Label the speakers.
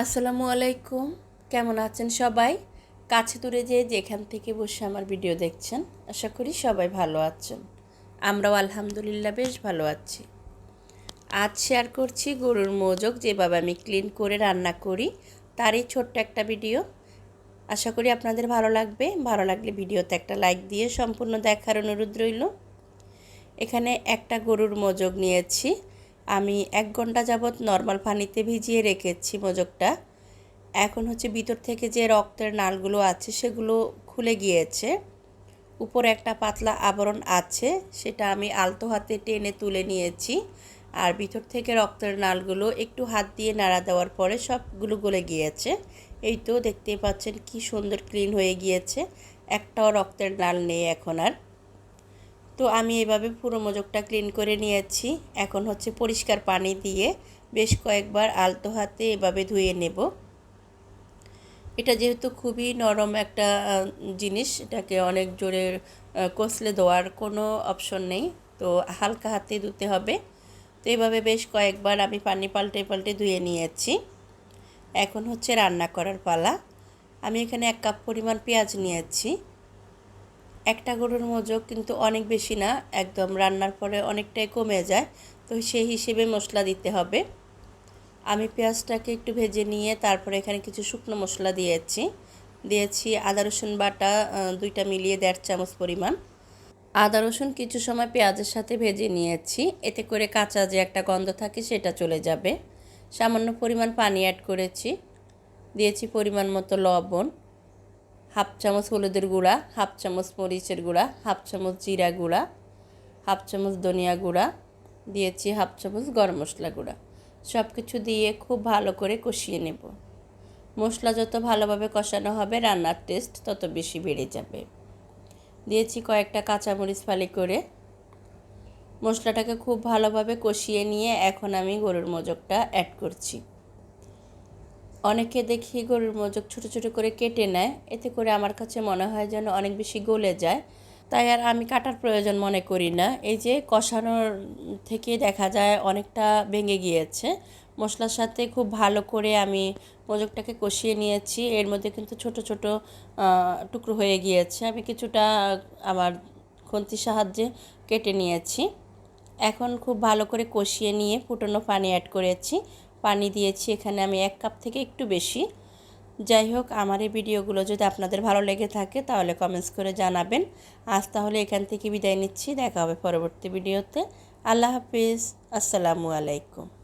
Speaker 1: আসসালামু আলাইকুম। কেমন আছেন সবাই? কাছে দূরে যে যেখান থেকে বসে আমার ভিডিও দেখছেন, আশা করি সবাই ভালো আছেন। আমরাও আলহামদুলিল্লাহ বেশ ভালো আছি। আজ শেয়ার করছি গরুর মোজক যেভাবে আমি ক্লিন করে রান্না করি, তারই ছোট্ট একটা ভিডিও আশা করি আপনাদের ভালো লাগবে। ভালো লাগলে ভিডিওতে একটা লাইক দিয়ে সম্পূর্ণ দেখার অনুরোধ রইল। এখানে একটা গরুর মোজক নিয়েছি। আমি এক ঘণ্টা যাবৎ নর্মাল পানিতে ভিজিয়ে রেখেছি মোজকটা। এখন হচ্ছে ভিতর থেকে যে রক্তের নালগুলো আছে সেগুলো খুলে গিয়েছে। উপরে একটা পাতলা আবরণ আছে, সেটা আমি আলতো হাতে টেনে তুলে নিয়েছি। আর ভিতর থেকে রক্তের নালগুলো একটু হাত দিয়ে নাড়া দেওয়ার পরে সবগুলো গলে গিয়েছে। এই তো দেখতেই পাচ্ছেন কি সুন্দর ক্লিন হয়ে গিয়েছে। একটাও রক্তের নাল নেই এখন আর। তো আমি এভাবে পুরো মোজকটা ক্লিন করে নিয়েছি। এখন হচ্ছে পরিষ্কার পানি দিয়ে বেশ কয়েকবার আলতো হাতে এভাবে ধুয়ে নেব। এটা যেহেতু খুবই নরম একটা জিনিস, এটাকে অনেক জোরে কষলে দেওয়ার কোনো অপশন নেই। তো হালকা হাতে ধুতে হবে। তো এভাবে বেশ কয়েকবার আমি পানি পাল্টে পাল্টে ধুয়ে নিয়েছি। এখন হচ্ছে রান্না করার পালা। আমি এখানে এক কাপ পরিমাণ পেঁয়াজ নিয়েছি। একটা গরুর মজক কিন্তু অনেক বেশি না, একদম রান্নার পরে অনেকটাই কমে যায়, তো সেই হিসেবে মশলা দিতে হবে। আমি পেঁয়াজটাকে একটু ভেজে নিয়ে তারপরে এখানে কিছু শুকনো মশলা দিয়েছি। দিয়েছি আদা, রসুন বাটা দুইটা মিলিয়ে দেড় চামচ পরিমাণ। আদা, রসুন কিছু সময় পেঁয়াজের সাথে ভেজে নিয়েছি, এতে করে কাঁচা যে একটা গন্ধ থাকে সেটা চলে যাবে। সামান্য পরিমাণ পানি অ্যাড করেছি। দিয়েছি পরিমাণ মতো লবণ। হাফ চামচ হলুদের গুঁড়া, হাফ চামচ মরিচের গুঁড়া, হাফ চামচ জিরা গুঁড়া, হাফ চামচ ধনিয়া গুঁড়া, দিয়েছি হাফ চামচ গরম মশলা গুঁড়া। সব কিছু দিয়ে খুব ভালো করে কষিয়ে নেব। মশলা যত ভালোভাবে কষানো হবে, রান্নার টেস্ট তত বেশি বেড়ে যাবে। দিয়েছি কয়েকটা কাঁচামরিচ ফালি করে। মশলাটাকে খুব ভালোভাবে কষিয়ে নিয়ে এখন আমি গরুর মজকটা অ্যাড করছি। অনেকে দেখি গরুর মজক ছোট ছোট করে কেটে নেয়। এতে করে আমার কাছে মনে হয় যেন অনেক বেশি গলে যায়। তাই আর আমি কাটার প্রয়োজন মনে করি না। এই যে কষানোর থেকে দেখা যায় অনেকটা ভেঙে গিয়েছে। মশলার সাথে খুব ভালো করে আমি মজকটাকে কষিয়ে নিয়েছি। এর মধ্যে কিন্তু ছোট ছোট টুকরো হয়ে গিয়েছে। আমি কিছুটা, আমার খন্তির সাহায্যে কেটে নিয়েছি। এখন খুব ভালো করে কষিয়ে নিয়ে ফুটনো পানি অ্যাড করেছি। পানি দিয়েছি, এখানে আমি এক কাপ থেকে একটু বেশি। যাই হোক, আমার এই ভিডিওগুলো যদি আপনাদের ভালো লেগে থাকে, তাহলে কমেন্টস করে জানাবেন। আজ তাহলে এখান থেকে বিদায় নিচ্ছি, দেখা হবে পরবর্তী ভিডিওতে। আল্লাহ হাফিজ, আসসালামু আলাইকুম।